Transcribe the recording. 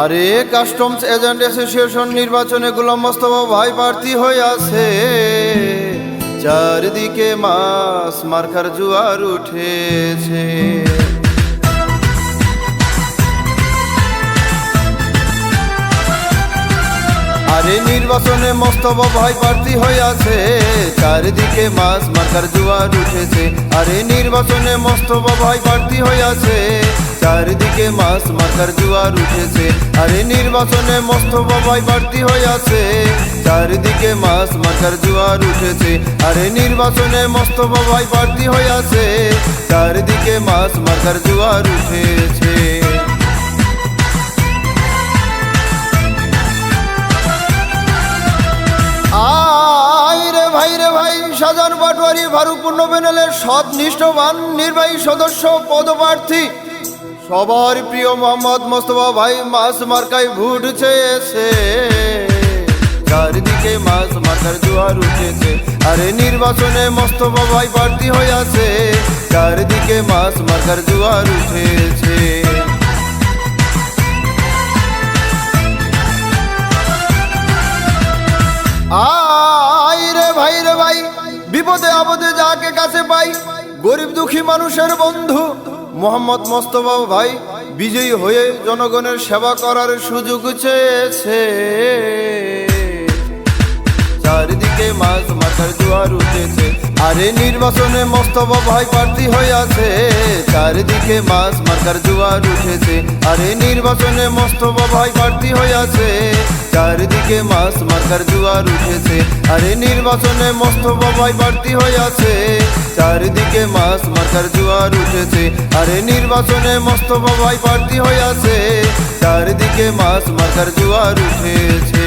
আরে customs agent association নির্বাচনে গোলাম মোস্তফা ভাই প্রার্থী আছে। চারদিকে মাস মার্কার জুয়ার উঠেছে। আরে নির্বাচনে মোস্তফা ভাই প্রার্থী হয়ে আছে। চারিদিকে মাস মার্কার জুয়ার উঠেছে। আরে নির্বাচনে মোস্তফা ভাই প্রার্থী হয়ে আছে। চারিদিকে মাস মার্কার জুয়ার উঠেছে। আরে নির্বাচনে মোস্তফা ভাই প্রার্থী হয়ে আছে। চারিদিকে মাস মার্কার জুয়ার উঠেছে। আরে নির্বাচনে মোস্তফা ভাই প্রার্থী হয়ে আছে। চারিদিকে মাস মার্কার জুয়ার উঠেছে। আয় রে ভাই রে ভাই, সাজান পাটোয়ারি ফারুকপূর্ণ প্যানেলের সৎ নিষ্ঠবান নির্বাহী সদস্য, পদপ্রার্থী সবার প্রিয় মোহাম্মদ মোস্তফা ভাই মাস মার্কায় ভোট চেয়েছে। চারিদিকে মাস মার্কার জোয়ার উঠেছে, আরে নির্বাচনে মোস্তফা ভাই প্রার্থী হয়ে আছে চারিদিকে মাস মার্কার জোয়ার উঠেছে। রে ভাই রে ভাই, বিপদে আপদে যাকে কাছে পাই, গরিব দুঃখী মানুষের বন্ধু। মোহাম্মদ মোস্তফা ভাই বিজয়ী হয়ে জনগণের সেবা করার সুযোগ চেয়েছে। চারিদিকে মাছ মাথার জোয়ার উঠেছে, আরে নির্বাচনে মোস্তফা ভাই প্রার্থী হয়ে আছে। চারিদিকে মাছ মার্কার জোয়ার উঠেছে, আরে নির্বাচনে মোস্তফা ভাই প্রার্থী হয়ে আছে। চারিদিকে মাছ মার্কার জোয়ার উঠেছে, আরে নির্বাচনে মোস্তফা ভাই প্রার্থী হয়ে আছে। চারিদিকে মাছ মার্কার জোয়ার উঠেছে। আরে নির্বাচনে মস্ত বাবাই প্রার্থী হয়ে আছে। চারিদিকে মাছ মার্কার জোয়ার উঠেছে।